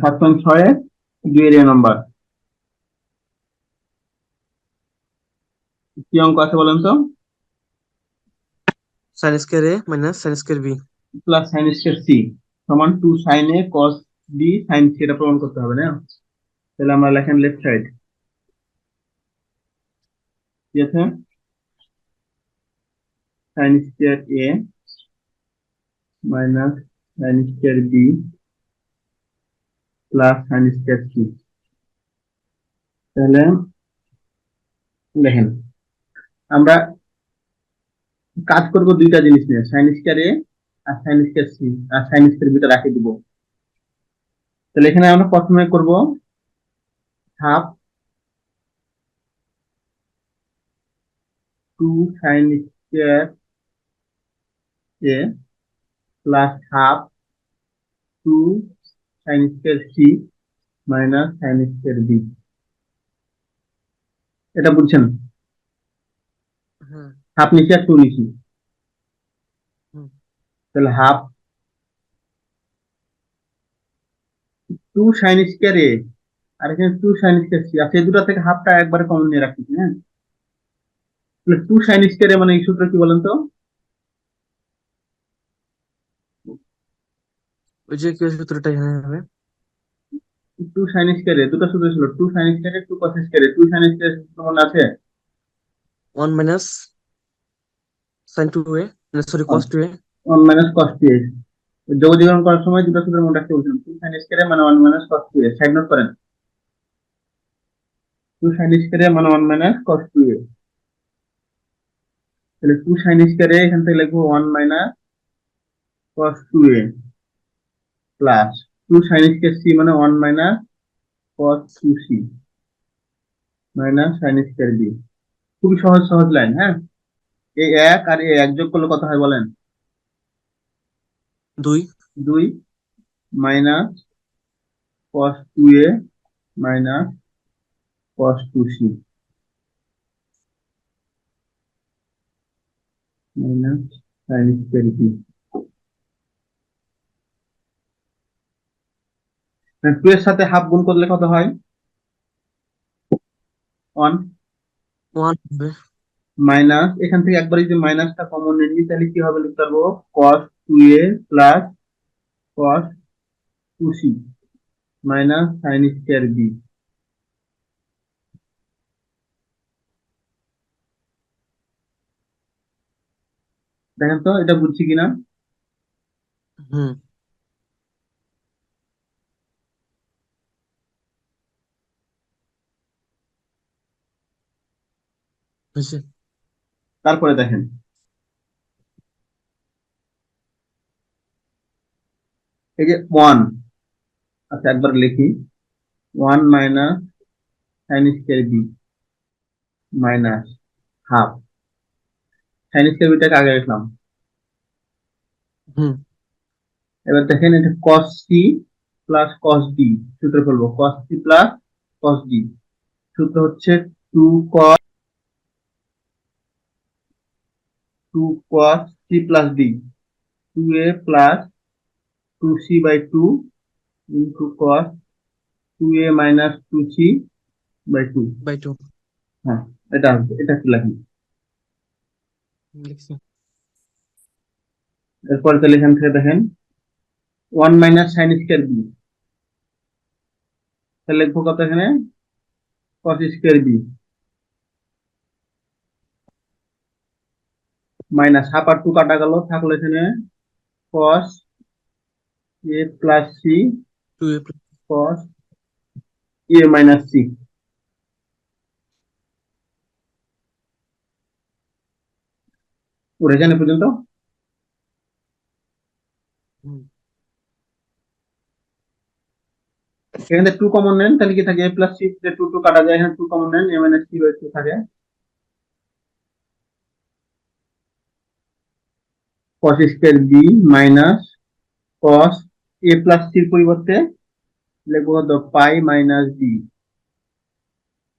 সাত পয়েন্ট ছয় দুই এরিয়া নাম্বার। কি অঙ্ক আছে বলেন তো? Sine square A minus sine square B plus sine square C সমান two sine A cos B sine C এটা প্রমাণ করতে হবে না? তাহলে আমরা লেখেন লেফট সাইড কি আছে? Sine square A minus sine square B plus sine square C তাহলে দেখেন, আমরা কাজ করব দুইটা জিনিস নিয়ে সাইন স্কয়ার এ আর সাইন স্কয়ার সি আর সাইন স্কয়ার বিটা রাখে দিব। তাহলে এখানে আমরা প্রথমে করব half two sine square A plus half two sine square C minus sine square B এটা বুঝছেন? হাফ নিচে আর টু নিচে। তাহলে half two sine square A আর এখানে টু সাইন স্কয়ার সি আছে এই দুটো থেকে হাফটা একবারে কমন নিয়ে রাখছি হ্যাঁ? টু সাইন স্কয়ার মানে এই সূত্র কি বলেন তো? ওই যে কি সূত্রটা এখানে হবে টু সাইন স্কয়ার দুটো সূত্র ছিল। Two sine square two cos square two sine square সূত্র মনে আছে? One minus sine two A sorry cos two A one minus cos two A যোগজীবন করার সময় দুটো সূত্রের মনে রাখতে বলছিলাম। টু সাইন স্কয়ার মানে one minus cos two A side note করেন। টু সাইন স্কয়ার মানে one minus cos two A তাহলে টু সাইন স্কয়ার এখান থেকে লিখব one minus cos two A plus two sine square C মানে one minus cos two C minus sine square B খুবই সহজ সহজ লাইন হ্যাঁ? এই এক আর এই এক যোগ করলে কত হয় বলেন? দুই। দুই minus cos two A minus cos two C minus sine square B two এর সাথে হাফ গুণ করলে কত হয়? ওয়ান মাইনাস এখান থেকে একবার যদি মাইনাসটা কমন নিই তাহলে কি হবে লিখতে পারব? Cos 2a plus cos 2c minus sin square b দেখেন তো এটা বুঝছি কিনা? হুম। তারপরে দেখেন। এই যে ওয়ান আচ্ছা একবার লিখি। One minus sine square B minus half sine square বিটাকে আগে লিখলাম। হুম। এবার দেখেন এটা cos c plus cos d সূত্র ফেলব cos c plus cos d সূত্র হচ্ছে two cos 2 cos c plus d. 2a plus 2c by 2 into cos 2a minus 2c by 2 by two হ্যাঁ এটা আসবে এটা কি লাগবে এরপর তাহলে এখান থেকে দেখেন 1 মাইনাস সাইন স্কয়ার বি তাহলে লিখব কত এখানে? cos square B minus half আর টু কাটা গেল থাকল এখানে cos a plus C two A cos a minus C উঠে যান এ পর্যন্ত এখানে টু কমন নেন তাহলে কি থাকে? A plus C two two কাটা যায় এখানে টু কমন নেন A minus C by two থাকে। cos square b minus cos a plus c এর পরিবর্তে লিখব কত pi minus b,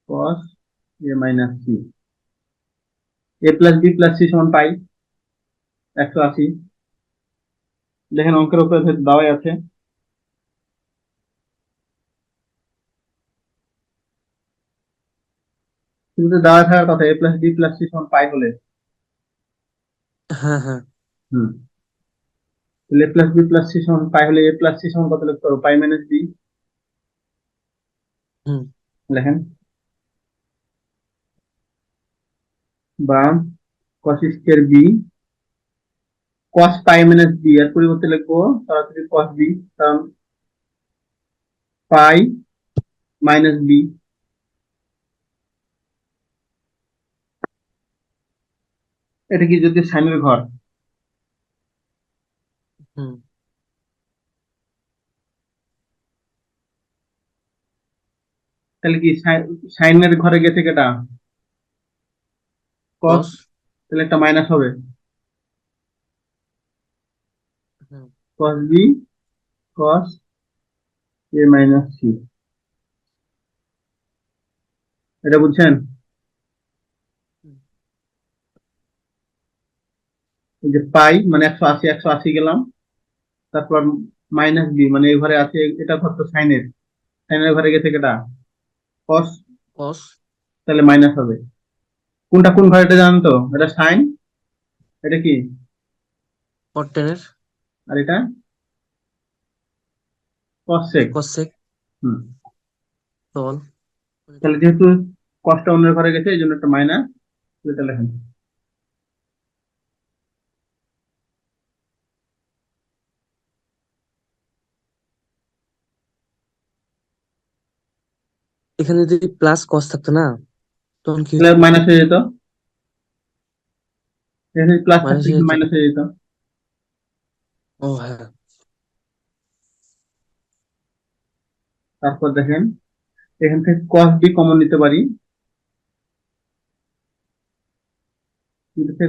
cos a minus c, a plus b plus c সমান পাই একশো আশি। দেখেন অঙ্কের উপরে দেওয়াই আছে। কিন্তু দেওয়া থাকার কথা A plus D plus c সমান পাই বলে হ্যাঁ হ্যাঁ। হুম। তাহলে A plus B plus C সমান পাই হলে এ প্লাস সি সমান কত লিখতে পারব? পাই মাইনাস বি হুম। লেখেন বা cos square B cos pi minus B এর পরিবর্তে লিখব সরাসরি cos বি কারণ পাই মাইনাস বি এটা কি যদি সাইনের ঘর হুম তাহলে কি সাইনের ঘরে গেছে কেটা cos? তাহলে একটা মাইনাস হবে। cos b cos a minus c এটা বুঝছেন? এই যে পাই মানে একশো আশি একশো আশি গেলাম। তারপর মাইনাস বি মানে এই ঘরে আছে এটা ঘর তো সাইনের। সাইনের ঘরে গেছে কেটা cos cos. তাহলে মাইনাস হবে। কোনটা কোন ঘরে এটা জানেন তো? এটা সাইন এটা কি? এর আর এটা? cos sec cos sec হুম। তাহলে যেহেতু কষ্ট অন্যের ঘরে গেছে এই জন্য একটা মাইনাস এটা এখানে যদি প্লাস cos থাকতো না তখন কি তাহলে মাইনাস হয়ে যেত? এখানে প্লাস। মাইনাস হয়ে যেত? ও হ্যাঁ। তারপর দেখেন এখান থেকে cos b কমন নিতে পারি।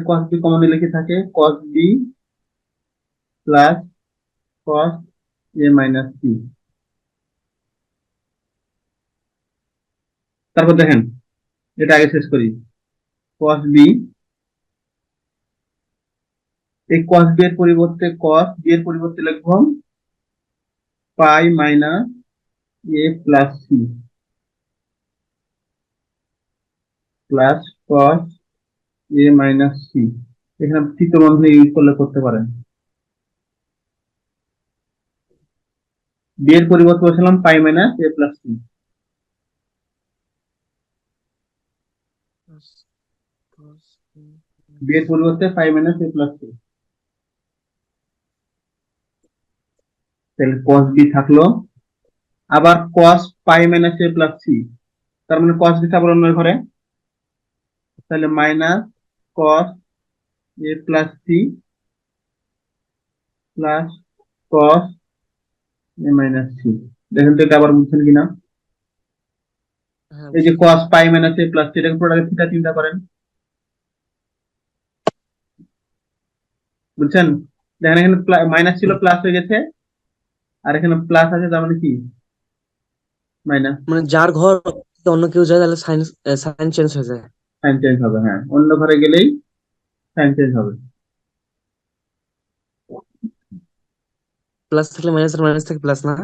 cos b কমন নিলে কি থাকে? cos b plus cos a minus c তারপর দেখেন, এটা আগে শেষ করি। cos বি এই cos b এর পরিবর্তে cos b এর পরিবর্তে লিখব pi minus a plus c plus cos a minus C এখানে তৃতীয় বন্ধনী ইউজ করলে করতে পারেন। b এর পরিবর্তে বসালাম pi minus A plus c b এর পরিবর্তে pi minus a plus c তাহলে cos b থাকল। আবার cos pi minus a plus c তার মানে cos b আবার অন্য ঘরে। তাহলে minus cos a plus c plus cos a minus c দেখেন তো এটা আবার বুঝছেন কিনা। এই যে cos pi minus a plus এটাকে প্রোডাক্ট থিটা চিন্তা করেন। বুঝছেন? দেখেন এখানে মাইনাস ছিল প্লাস হয়ে গেছে আর এখানে প্লাস আছে তার মানে কি? মাইনাস মানে যার ঘর অন্য কেউ যায় তাহলে সাইন সাইন চেঞ্জ হয়ে যায়। সাইন চেঞ্জ হবে হ্যাঁ। অন্য ঘরে গেলেই সাইন চেঞ্জ হবে। প্লাস থাকলে মাইনাস আর মাইনাস থেকে প্লাস না।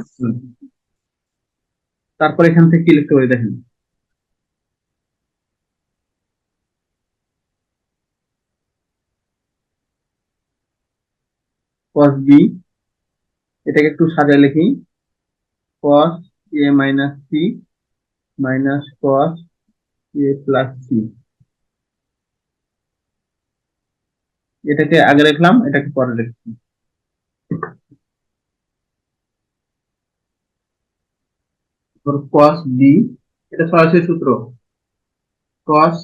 তারপর এখান থেকে কি লিখতে পারি দেখেন। Cos b, এটাকে একটু সাজায় লিখি। cos a minus c minus cos a plus c এটাকে আগে লিখলাম, এটাকে পরে লিখছি। cos b, এটা সরাসরি সূত্র। cos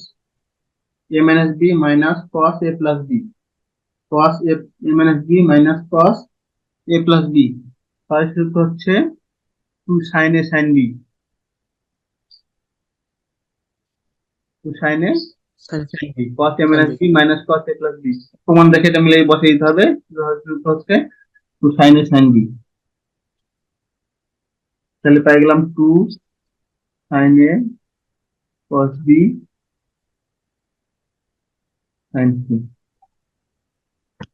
a minus b minus cos a plus b cos a minus b minus cos a plus b সরাসরি সূত্র হচ্ছে 2 sin a sin b 2 sin a sin b cos a minus b minus cos a plus b প্রমাণ দেখে এটা মিলিয়ে বসে দিতে হবে। সূত্র হচ্ছে 2 sin a sin b তাহলে পাই গেলাম 2 sin a cos b sin c